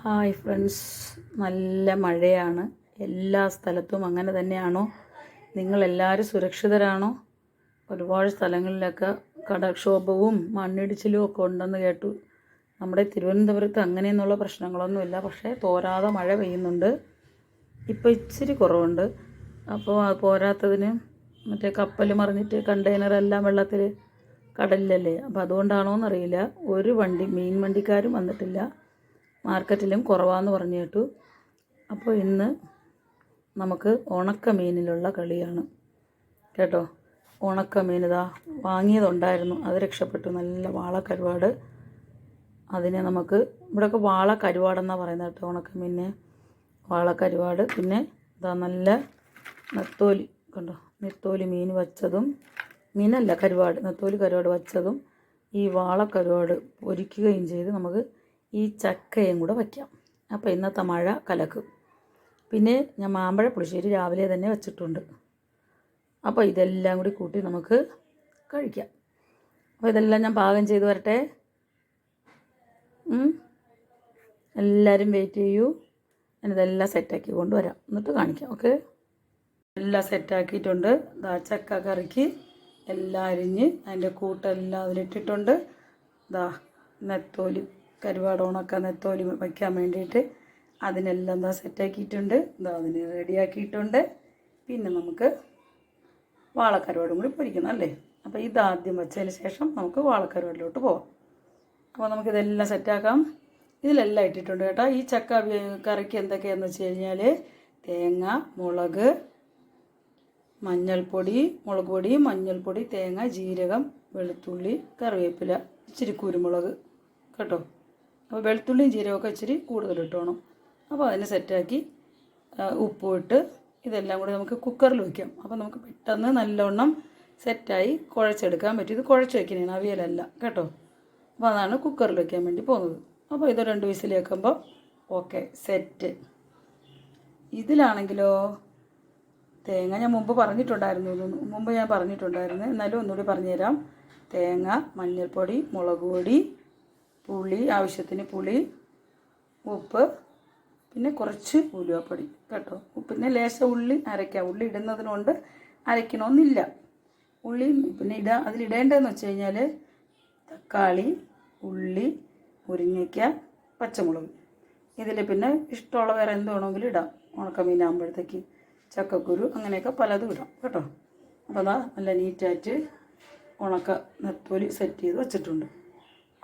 Hi friends. നല്ല മഴയാണ്. എല്ലാ സ്ഥലത്തും അങ്ങനെ തന്നെയാണോ? നിങ്ങളെല്ലാവരും സുരക്ഷിതരാണോ? ഒരുപാട് സ്ഥലങ്ങളിലൊക്കെ കടക്ഷോഭവും മണ്ണിടിച്ചിലും ഒക്കെ ഉണ്ടെന്ന് കേട്ടു. നമ്മുടെ തിരുവനന്തപുരത്ത് അങ്ങനെയൊന്നുള്ള പ്രശ്നങ്ങളൊന്നുമില്ല. പക്ഷേ തോരാതെ മഴ പെയ്യുന്നുണ്ട്. ഇപ്പോൾ ഇച്ചിരി കുറവുണ്ട്. അപ്പോൾ പോരാത്തതിന് മറ്റേ കപ്പൽ മറിഞ്ഞിട്ട് കണ്ടെയ്നറെല്ലാം വെള്ളത്തിൽ കടലിലല്ലേ? അപ്പോൾ അതുകൊണ്ടാണോ എന്നറിയില്ല ഒരു വണ്ടി മീൻ വണ്ടിക്കാരും വന്നിട്ടില്ല. മാർക്കറ്റിലും കുറവാന്ന് പറഞ്ഞു കേട്ടു. അപ്പോൾ ഇന്ന് നമുക്ക് ഉണക്ക മീനിലുള്ള കളിയാണ്. കേട്ടോ? ഉണക്ക മീൻ ഇതാ വാങ്ങിയതുണ്ടായിരുന്നു. അത് രക്ഷപ്പെട്ടു. നല്ല വാള കരുവാട് അതിനെ നമുക്ക് ഇവിടെയൊക്കെ വാള കരുവാടെന്നാണ് പറയുന്നത് കേട്ടോ ഉണക്ക മീനിനെ വാള കരുവാട് പിന്നെ ഇതാ നല്ല നെത്തോലി. കണ്ടോ? നെത്തോലി മീൻ വച്ചതും മീനല്ല കരുവാട്. നെത്തോലി കരുവാട് വച്ചതും ഈ വാള കരുവാട് പൊരിക്കുകയും ചെയ്ത് നമുക്ക് ഈ ചക്കയും കൂടെ വയ്ക്കാം. അപ്പോൾ ഇന്നത്തെ മഴ കലക്കും. പിന്നെ ഞാൻ മാമ്പഴ പുളിശ്ശേരി രാവിലെ തന്നെ വെച്ചിട്ടുണ്ട്. അപ്പോൾ ഇതെല്ലാം കൂടി കൂട്ടി നമുക്ക് കഴിക്കാം. അപ്പോൾ ഇതെല്ലാം ഞാൻ പാകം ചെയ്ത് വരട്ടെ. എല്ലാവരും വെയിറ്റ് ചെയ്യൂ. ഞാനിതെല്ലാം സെറ്റാക്കി കൊണ്ടുവരാം എന്നിട്ട് കാണിക്കാം ഓക്കെ എല്ലാം സെറ്റാക്കിയിട്ടുണ്ട് ദാ ചക്ക കറിക്ക് എല്ലാം അരിഞ്ഞ് അതിന്റെ കൂട്ടെല്ലാം അതിലിട്ടിട്ടുണ്ട്. ദാ നെത്തോലി. കരുവാട് ഉണക്കാൻ നെത്തോലി വയ്ക്കാൻ വേണ്ടിയിട്ട് അതിനെല്ലാം ദാ സെറ്റാക്കിയിട്ടുണ്ട് എന്താ അതിന് റെഡിയാക്കിയിട്ടുണ്ട് പിന്നെ നമുക്ക് വാളക്കരുവാടും കൂടി പൊരിക്കണം അല്ലേ? അപ്പോൾ ഇതാദ്യം വെച്ചതിന് ശേഷം നമുക്ക് വാളക്കരുവാടിലോട്ട് പോവാം. അപ്പോൾ നമുക്കിതെല്ലാം സെറ്റാക്കാം ഇതിലെല്ലാം ഇട്ടിട്ടുണ്ട് കേട്ടോ. ഈ ചക്ക കറിക്ക് എന്തൊക്കെയാണെന്ന് വെച്ച് കഴിഞ്ഞാൽ തേങ്ങ മുളക് മഞ്ഞൾപ്പൊടി മുളക് പൊടി മഞ്ഞൾപ്പൊടി തേങ്ങ ജീരകം വെളുത്തുള്ളി കറിവേപ്പില ഇച്ചിരി കുരുമുളക്. കേട്ടോ? അപ്പോൾ വെളുത്തുള്ളിയും ജീരകമൊക്കെ ഇച്ചിരി കൂടുതൽ ഇട്ടോണം അപ്പോൾ അതിനെ സെറ്റാക്കി ഉപ്പും ഇട്ട് ഇതെല്ലാം കൂടി നമുക്ക് കുക്കറിൽ വയ്ക്കാം അപ്പോൾ നമുക്ക് പെട്ടെന്ന് നല്ലവണ്ണം സെറ്റായി കുഴച്ചെടുക്കാൻ പറ്റും. ഇത് കുഴച്ച് വയ്ക്കുന്നതാണ് അവിയലല്ല. കേട്ടോ? അപ്പോൾ അതാണ് കുക്കറിൽ വയ്ക്കാൻ വേണ്ടി പോകുന്നത്. അപ്പോൾ ഇത് രണ്ട് വിസിൽ വെക്കുമ്പോൾ ഓക്കെ സെറ്റ് ഇതിലാണെങ്കിലോ? തേങ്ങ ഞാൻ മുമ്പ് പറഞ്ഞിട്ടുണ്ടായിരുന്നു മുമ്പ് ഞാൻ പറഞ്ഞിട്ടുണ്ടായിരുന്നു. എന്നാലും ഒന്നുകൂടി പറഞ്ഞുതരാം. തേങ്ങ മഞ്ഞൾപ്പൊടി മുളക് പൊടി പുളി ആവശ്യത്തിന് പുളി ഉപ്പ് പിന്നെ കുറച്ച് ഉലുവപ്പൊടി കേട്ടോ. പിന്നെ ലേശം ഉള്ളി അരയ്ക്കാം. ഉള്ളി ഇടുന്നതിനുകൊണ്ട് അരയ്ക്കണമെന്നില്ല ഉള്ളി പിന്നെ ഇടാ അതിലിടേണ്ടതെന്ന് വെച്ച് കഴിഞ്ഞാൽ തക്കാളി ഉള്ളി മുരിങ്ങയ്ക്ക പച്ചമുളക്. ഇതിൽ പിന്നെ ഇഷ്ടമുള്ള വേറെ എന്ത് വേണമെങ്കിലും ഇടാം. ഉണക്കമീനാകുമ്പോഴത്തേക്ക് ചക്കക്കുരു അങ്ങനെയൊക്കെ പലതും ഇടാം കേട്ടോ. അപ്പോൾ അതാ നല്ല നീറ്റായിട്ട് ഉണക്ക നെത്തോലി സെറ്റ് ചെയ്ത് വെച്ചിട്ടുണ്ട്.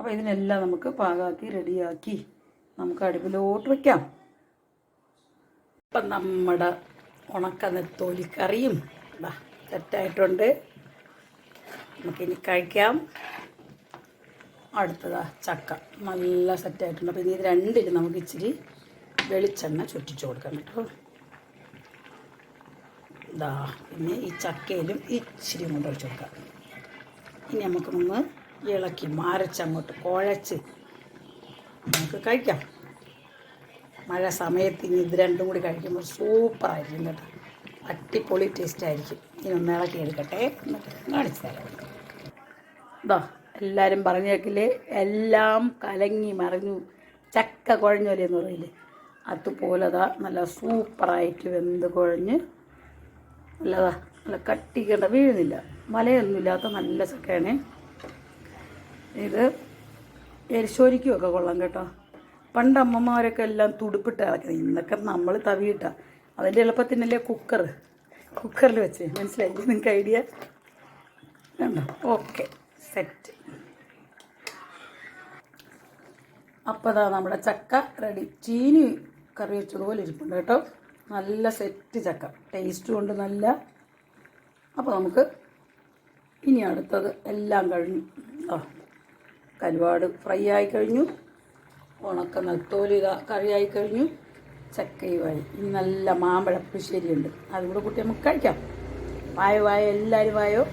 അപ്പോൾ ഇതിനെല്ലാം നമുക്ക് പാകാക്കി റെഡിയാക്കി നമുക്ക് അടുപ്പിലോട്ട് വയ്ക്കാം ഇപ്പം നമ്മുടെ ഉണക്ക നെത്തോലിക്കറിയും ഇതാ സെറ്റായിട്ടുണ്ട്. നമുക്കിനി കഴിക്കാം. അടുത്തതാ ചക്ക. നല്ല സെറ്റായിട്ടുണ്ട്. അപ്പോൾ ഇത് രണ്ടിൽ നമുക്ക് ഇച്ചിരി വെളിച്ചെണ്ണ ചുറ്റിച്ചു കൊടുക്കാം കേട്ടോ. ഇതാ പിന്നെ ഈ ചക്കയിലും ഇച്ചിരി കൊണ്ട് ഒഴിച്ച് കൊടുക്കാം ഇനി നമുക്കൊന്ന് ഇളക്കി മാരച്ചങ്ങോട്ട് കുഴച്ച്. നമുക്ക് കഴിക്കാം. മഴ സമയത്ത് ഇനി ഇത് രണ്ടും കൂടി കഴിക്കുമ്പോൾ സൂപ്പറായിരിക്കും കേട്ടോ. അടിപൊളി ടേസ്റ്റ് ആയിരിക്കും. ഇനി ഒന്ന് ഇളക്കി എടുക്കട്ടെ. എന്നിട്ട് കാണിച്ചു തരാം. ഇതാ എല്ലാവരും പറഞ്ഞു കേൾക്കില്ലേ എല്ലാം കലങ്ങി മറിഞ്ഞു. ചക്ക കുഴഞ്ഞോലെ എന്ന് പറയില്ലേ? അതുപോലെ അതാ നല്ല സൂപ്പറായിട്ട് വെന്ത് കുഴഞ്ഞ്. നല്ലതാ നല്ല കട്ടിക്കേണ്ട വീഴുന്നില്ല. മലയൊന്നുമില്ലാത്ത നല്ല ചക്കയാണ്. ഇത് എരിശോരിക്കുമൊക്കെ കൊള്ളാം കേട്ടോ. പണ്ട് അമ്മമാരൊക്കെ എല്ലാം തുടുപ്പിട്ട് ഇളക്കുന്നത് ഇന്നൊക്കെ നമ്മൾ തവിയിട്ട. അതിന്റെ എളുപ്പത്തിനല്ലേ കുക്കർ കുക്കറിൽ വെച്ച്. മനസ്സിലായി? നിങ്ങൾക്ക് ഐഡിയ? കണ്ടോ? ഓക്കെ. സെറ്റ്. അപ്പോൾ അതാ നമ്മുടെ ചക്ക റെഡി. ചീനി കറി വെച്ചതുപോലെ ഇരിപ്പുണ്ട് കേട്ടോ. നല്ല സെറ്റ് ചക്ക. ടേസ്റ്റ് കൊണ്ട് നല്ല. അപ്പോൾ നമുക്ക് ഇനി അടുത്തത് എല്ലാം കഴിഞ്ഞു. ആ കരുവാട് ഫ്രൈ ആയി കഴിഞ്ഞു. ഉണക്ക നെത്തോലി കറി കറിയായി കഴിഞ്ഞു. ചക്കയുമായി ഇനി നല്ല മാമ്പഴപ്പുശ്ശേരിയുണ്ട് അതുകൂടെ അതും കൂടെ കൂട്ടി നമുക്ക് കഴിക്കാം. വായോ വായോ എല്ലാവരും വായോ.